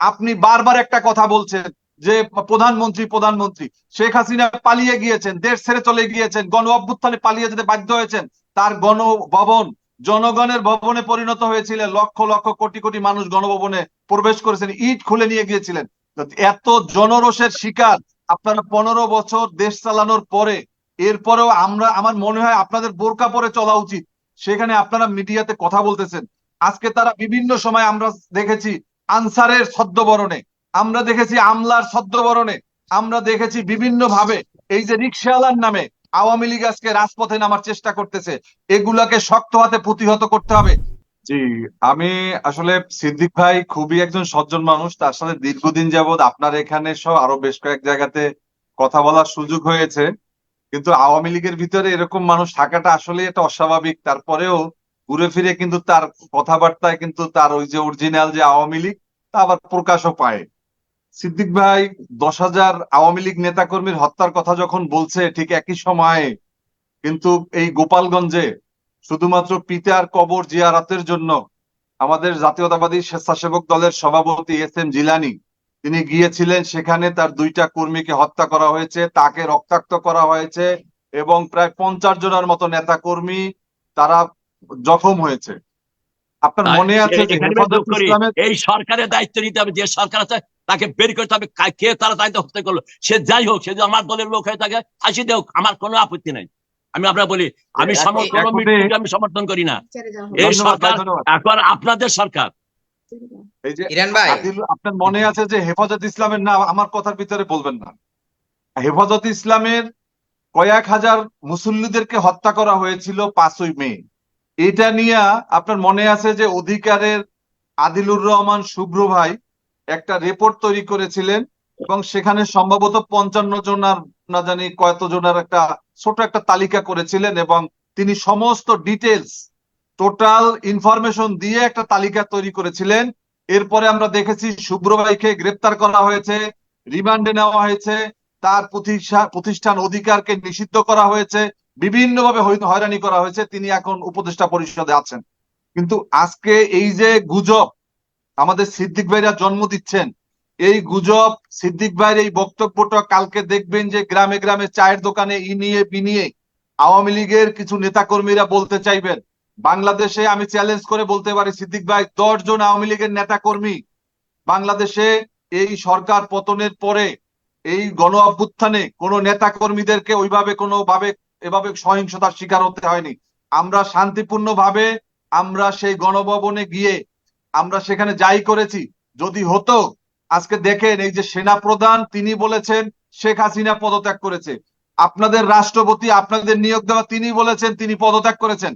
আপনি বারবার একটা কথা বলছেন যে প্রধানমন্ত্রী প্রধানমন্ত্রী, শেখ হাসিনা পালিয়ে গিয়েছেন, দেশ ছেড়ে চলে গিয়েছেন, গণ অভ্যুত্থানে পালিয়ে যেতে বাধ্য হয়েছেন, তার গণভবন, জনগণের ভবনে পরিণত হয়েছিলেন, লক্ষ লক্ষ, কোটি কোটি মানুষ গণভবনে প্রবেশ করেছেন, ইট খুলে নিয়ে গিয়েছিলেন। এত জনরোষের শিকার আপনারা পনেরো বছর দেশ চালানোর পরে, এরপরেও আমরা, আমার মনে হয় আপনাদের বোরকা পরে চলা উচিত। সেখানে আপনারা মিডিয়াতে কথা বলতেছেন। আজকে তারা বিভিন্ন সময় আমরা দেখেছি আনসারের ছদ্মবরণে। আমরা দেখেছি আমলার ছদ্মবরণে। আমরা দেখেছি বিভিন্ন ভাবে এই যে রিক্সাওয়ালার নামে আওয়ামী লীগ আজকে রাজপথে নামার চেষ্টা করতেছে, এগুলাকে শক্ত হাতে প্রতিহত করতে হবে। জি, আমি আসলে সিদ্দিক ভাই খুবই একজন সজ্জন মানুষ, তার সাথে দীর্ঘদিন যাবৎ আপনার এখানে সহ আরও বেশ কয়েক জায়গাতে কথা বলার সুযোগ হয়েছে। কিন্তু আওয়ামী লীগের ভিতরে এরকম মানুষ থাকাটা আসলে এটা অস্বাভাবিক। তারপরেও ঘুরে ফিরে কিন্তু তার কথাবার্তায় কিন্তু তার ওই যে অরিজিনাল যে আওয়ামী লীগ, তা আবার প্রকাশও পায়। সিদ্দিক ভাই দশ হাজার আওয়ামী লীগ নেতাকর্মীর হত্যার কথা যখন বলছে ঠিক একই সময়ে, কিন্তু এই গোপালগঞ্জে শুধুমাত্র পিতার কবর জিয়ারাতের জন্য আমাদের জাতীয়তাবাদী স্বেচ্ছাসেবক দলের সভাপতি এস এম জিলানি, তিনি গিয়েছিলেন সেখানে তার দুইটা কর্মীকে হত্যা করা হয়েছে, তাকে রক্তাক্ত করা হয়েছে এবং প্রায় পঞ্চাশ জনের মতো নেতা কর্মী তারা জখম হয়েছে। আপনার মনে আছে যে এই সরকারের দায়িত্ব নিতে হবে যে সরকার আছে তাকে বের করতে হবে। কে তারা দায়িত্ব হত্যা করল? সে যাই হোক সে যদি আমার দলের লোক হয়ে থাকে ফাঁসি দেওক আমার কোনো আপত্তি নাই। আমি আপনার বলি আমি সমর্থন আমি সমর্থন করি না। এই সরকার এখন আপনাদের সরকার। এই যে ইরান ভাই। আপনার মনে আছে যে হেফাজত ইসলামের নাম আমার কথার ভিতরে বলবেন না। হেফাজত ইসলামের কয়েক হাজার মুসল্লিদেরকে হত্যা করা হয়েছিল পাঁচই মে। এটা নিয়ে আপনার মনে আছে যে অধিকারের আদিলুর রহমান শুভ্র ভাই একটা রিপোর্ট তৈরি করেছিলেন এবং সেখানে সম্ভবত পঞ্চান্ন জনার না জানি কত জনের একটা ছোট একটা তালিকা করেছিলেন এবং তিনি সমস্ত ডিটেলস টোটাল ইনফরমেশন দিয়ে একটা তালিকা তৈরি করেছিলেন। এরপরে আমরা দেখেছি শুভ্র ভাইকে গ্রেপ্তার করা হয়েছে, রিমান্ডে নেওয়া হয়েছে, তার প্রতিষ্ঠান অধিকারকে নিষিদ্ধ করা হয়েছে বিভিন্নভাবে হয়রানি করা হয়েছে, তিনি এখন উপদেষ্টা পরিষদে আছেন। কিন্তু আজকে এই যে গুজব, আমাদের সিদ্দিক ভাইরা জন্ম দিচ্ছেন, এই গুজব, সিদ্দিক ভাইয়ের এই বক্তব্যটা কালকে দেখবেন যে গ্রামে গ্রামে চায়ের দোকানে ইনিয়ে বিনিয়ে আওয়ামী লীগের কিছু নেতাকর্মীরা বলতে চাইবেন। বাংলাদেশে আমি চ্যালেঞ্জ করে বলতে পারি, সিদ্দিক ভাই দশ জন আওয়ামী লীগের নেতাকর্মী বাংলাদেশে এই সরকার পতনের পরে এই গণ অভ্যুত্থানে কোনো নেতা কর্মীদেরকে ওইভাবে কোনো ভাবে এভাবে সহিংসতার শিকার হতে হয়নি। আমরা শান্তিপূর্ণ ভাবে আমরা সেই গণভবনে গিয়ে আমরা সেখানে যাই করেছি। যদি হতো, আজকে দেখেন এই যে সেনা প্রধান তিনি বলেছেন, শেখ হাসিনা পদত্যাগ করেছে। আপনাদের রাষ্ট্রপতি আপনাদের নিয়োগ দেওয়া তিনি বলেছেন, তিনি পদত্যাগ করেছেন।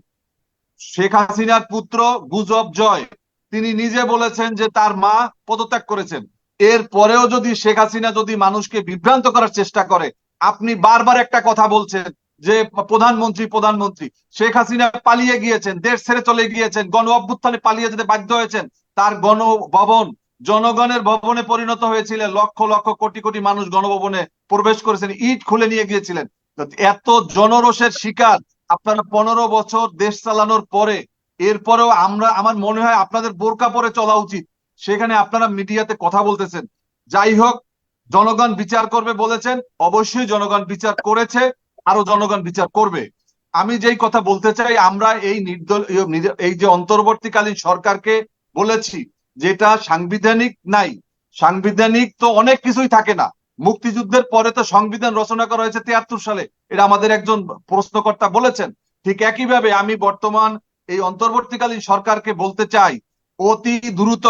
শেখ হাসিনার পুত্র গুজব জয়, তিনি নিজে বলেছেন যে তার মা পদত্যাগ করেছেন। এর পরেও যদি শেখ হাসিনা যদি মানুষকে বিভ্রান্ত করার চেষ্টা করে, আপনি বারবার একটা কথা বলছেন যে প্রধানমন্ত্রী প্রধানমন্ত্রী, শেখ হাসিনা পালিয়ে গিয়েছেন, দেশ ছেড়ে চলে গিয়েছেন, গণ অভ্যুত্থানে পালিয়ে যেতে বাধ্য হয়েছেন, তার গণভবন, জনগণের ভবনে পরিণত হয়েছিলেন, লক্ষ লক্ষ, কোটি কোটি মানুষ গণভবনে প্রবেশ করেছেন, ইট খুলে নিয়ে গিয়েছিলেন। এত জনরোষের শিকার আপনারা পনেরো বছর দেশ চালানোর পরে, এরপরেও আমরা, আমার মনে হয় আপনাদের বোরকা পরে চলা উচিত। সেখানে আপনারা মিডিয়াতে কথা বলতেছেন। যাই হোক, জনগণ বিচার করবে বলেছেন, অবশ্যই জনগণ বিচার করেছে। আরও জনগণ বিচার করবে। আমি যেই কথা বলতে চাই, আমরা এই নির্দল, এই যে অন্তর্বর্তীকালীন সরকারকে বলেছি, যেটা সাংবিধানিক নাই। সাংবিধানিক তো অনেক কিছুই থাকে না। মুক্তিযুদ্ধের পরে তো সংবিধান রচনা করা হয়েছে তিয়াত্তর সালে। এটা আমাদের একজন প্রশ্নকর্তা বলেছেন। ঠিক একইভাবে আমি বর্তমান এই অন্তর্বর্তীকালীন সরকারকে বলতে চাই, অতি দ্রুত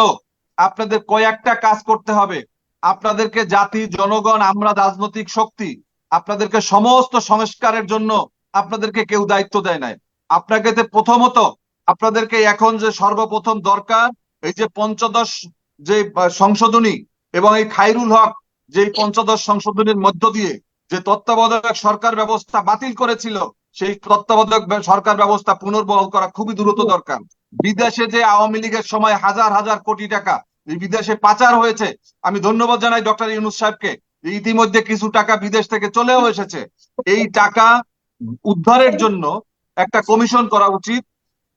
আপনাদের কয়েকটা কাজ করতে হবে। আপনাদেরকে জাতি, জনগণ, আমরা রাজনৈতিক শক্তি আপনাদেরকে সমস্ত সংস্কারের জন্য আপনাদেরকে কেউ দায়িত্ব দেয় নাই। আপনাকে প্রথমত আপনাদেরকে এখন যে সর্বপ্রথম দরকার, এই যে পঞ্চদশ যে সংশোধনী এবং এই খাইরুল হক যে পঞ্চদশ সংশোধনীর মধ্য দিয়ে যে তত্ত্বাবধায়ক সরকার ব্যবস্থা বাতিল করেছিল, সেই তত্ত্বাবধায়ক সরকার ব্যবস্থা পুনর্বহাল করা খুবই দ্রুত দরকার। বিদেশে যে আওয়ামী লীগের সময় হাজার হাজার কোটি টাকা বিদেশে পাচার হয়েছে, আমি ধন্যবাদ জানাই ডক্টর ইউনুস সাহেবকে। ইতিমধ্যে কিছু টাকা বিদেশ থেকে চলেও এসেছে। এই টাকা উদ্ধারের জন্য একটা কমিশন করা উচিত।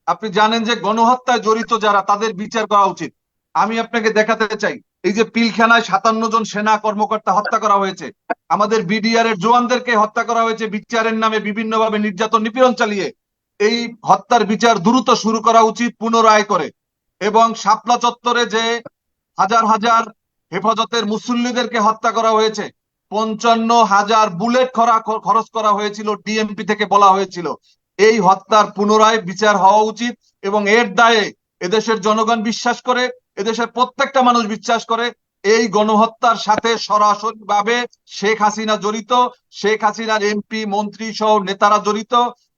আপনি জানেন যে গণহত্যায় জড়িত যারা, তাদের বিচার করা উচিত। আমি আপনাকে দেখাতে চাই, এই যে পিলখানায় সাতান্ন জন সেনা কর্মকর্তা হত্যা করা হয়েছে, আমাদের বিডিআর এর জওয়ানদেরকে হত্যা করা হয়েছে, বিচারের নামে বিভিন্নভাবে নির্যাতন নিপীড়ন চালিয়ে। এই হত্যার বিচার দ্রুত শুরু করা উচিত পুনরায় করে। এবং শাপলা চত্বরে যে হাজার হাজার হেফাজতের মুসল্লিদেরকে হত্যা করা হয়েছে। পঞ্চান্ন হাজার বুলেট খরা খরচ করা হয়েছিল, ডিএমপি থেকে বলা হয়েছিল। এই হত্যার পুনরায় বিচার হওয়া উচিত এবং এর দায়ে এদেশের জনগণ বিশ্বাস করে, এদেশের প্রত্যেকটা মানুষ বিশ্বাস করে, এই গণহত্যার সাথে সরাসরি ভাবে শেখ হাসিনা জড়িত, শেখ হাসিনার এমপি, মন্ত্রী সহ নেতারা জড়িত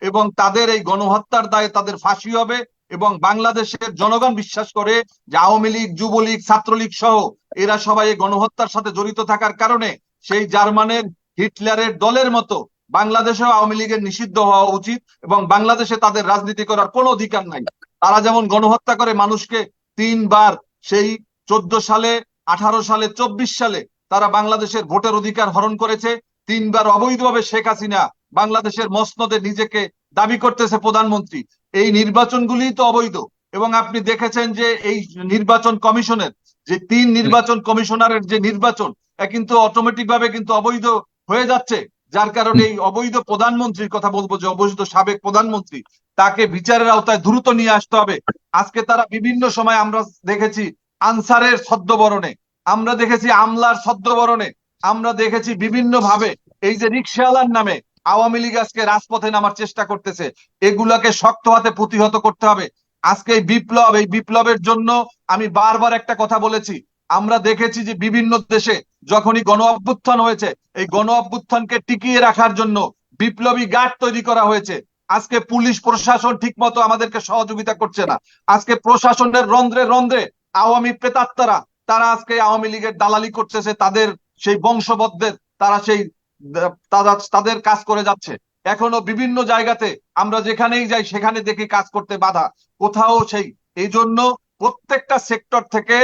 এবং তাদের এই গণহত্যার দায়ে তাদের ফাঁসি হবে এবং বাংলাদেশের জনগণ বিশ্বাস করে যে আওয়ামী লীগ, যুবলীগ, ছাত্রলীগ সহ এরা সবাই গণহত্যার সাথে জড়িত থাকার কারণে সেই জার্মানের হিটলারের দলের মতো বাংলাদেশেও আওয়ামী লীগের নিষিদ্ধ হওয়া উচিত এবং বাংলাদেশে তাদের রাজনীতি করার কোনো অধিকার নাই। তারা যেমন গণহত্যা করে মানুষকে তিনবার, সেই চোদ্দ সালে, আঠারো সালে, চব্বিশ সালে তারা বাংলাদেশের ভোটের অধিকার হরণ করেছে। তিনবার অবৈধভাবে শেখ হাসিনা বাংলাদেশের মসনদে নিজেকে দাবি করতেছে প্রধানমন্ত্রী। এই নির্বাচনগুলি তো অবৈধ এবং আপনি দেখেছেন যে এই নির্বাচন কমিশনের যে তিন নির্বাচন কমিশনারের যে নির্বাচন কিন্তু অটোমেটিক ভাবে কিন্তু অবৈধ হয়ে যাচ্ছে। যার কারণে এই অবৈধ প্রধানমন্ত্রীর কথা বলব যে অবৈধ সাবেক প্রধানমন্ত্রী, তাকে বিচারের আওতায় দ্রুত নিয়ে আসতে হবে। আজকে তারা বিভিন্ন সময় আমরা দেখেছি আনসারের ছদ্মবরণে, আমরা দেখেছি আমলার ছদ্মবরণে, আমরা দেখেছি বিভিন্ন ভাবে এই যে রিক্সাওয়ালার নামে আওয়ামী লীগ আজকে রাজপথে নামার চেষ্টা করতেছে, এগুলাকে শক্ত হাতে প্রতিহত করতে হবে। আজকে এই বিপ্লব, এই বিপ্লবের জন্য আমি বারবার একটা কথা বলেছি। আমরা দেখেছি যে বিভিন্ন দেশে যখনই গণ অভ্যুত্থান হয়েছে, এই গণ অভ্যুত্থানকে টিকিয়ে রাখার জন্য বিপ্লবী গার্ড তৈরি করা হয়েছে। আজকে পুলিশ প্রশাসন ঠিকমতো আমাদেরকে সহযোগিতা করছে না। আজকে প্রশাসনের রন্ধ্রে রন্ধ্রে আওয়ামী প্রেতাত্মারা, তারা আজকে আওয়ামী লীগের দালালি করতেছে, তাদের সেই বংশবদ্ধের, তারা সেই, তাদের কাজ করে যাচ্ছে। এখনও বিভিন্ন জায়গাতে আমরা যেখানেই যাই সেখানে দেখি কাজ করতে বাধা। কোথাও সেই এই জন্য প্রত্যেকটা সেক্টর থেকে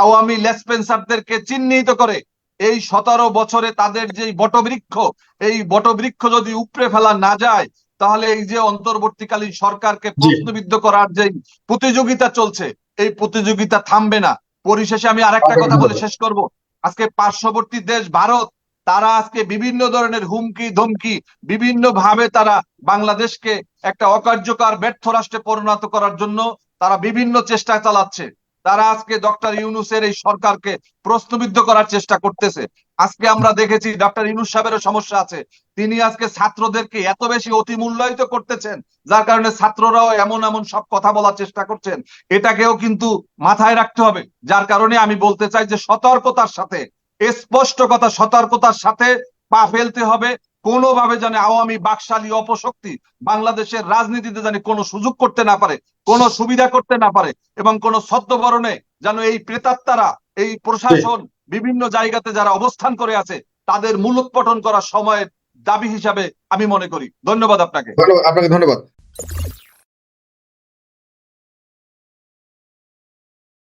আওয়ামী লেসপেন্সারদেরকে চিহ্নিত করে এই সতেরো বছরে তাদের যে বটবৃক্ষ এই বটবৃক্ষ যদি উপড়ে ফেলা না যায় তাহলে এই যে অন্তর্বর্তীকালীন সরকারকে প্রশ্নবিদ্ধ করার যে প্রতিযোগিতা চলছে এই প্রতিযোগিতা থামবে না। পরিশেষে আমি আরেকটা কথা বলে শেষ করব। আজকে পার্শ্ববর্তী দেশ ভারত তারা আজকে বিভিন্ন ধরনের হুমকি, ধমকি বিভিন্ন ভাবে তারা বাংলাদেশকে একটা অকার্যকর ব্যর্থ রাষ্ট্রে পরিণত করার জন্য তারা বিভিন্ন চেষ্টা চালাচ্ছে। তারা আজকে ডক্টর ইউনুসের এই সরকারকে প্রশ্নবিদ্ধ করার চেষ্টা করতেছে। আজকে আমরা দেখেছি ডক্টর ইউনুস সাহেবেরও সমস্যা আছে। তিনি আজকে ছাত্রদেরকে এত বেশি অতি মূল্যায়িত করতেছেন, যার কারণে ছাত্ররাও এমন এমন সব কথা বলার চেষ্টা করছেন। এটাকেও কিন্তু মাথায় রাখতে হবে, যার কারণে আমি বলতে চাই যে সতর্কতার সাথে স্পষ্ট কথা, সতর্কতার সাথে পা ফেলতে হবে। কোনোভাবে যেন আওয়ামী বাকশালী অপশক্তি বাংলাদেশের রাজনীতিতে যেন কোনো সুযোগ করতে না পারে, কোনো সুবিধা করতে না পারে এবং কোনো ছদ্মবরণে যেন এই প্রেতাত্মারা, এই প্রশাসন বিভিন্ন জায়গাতে যারা অবস্থান করে আছে, তাদের মূলোৎপটন করার সময়ের দাবি হিসাবে আমি মনে করি। ধন্যবাদ আপনাকে। আপনাকে ধন্যবাদ।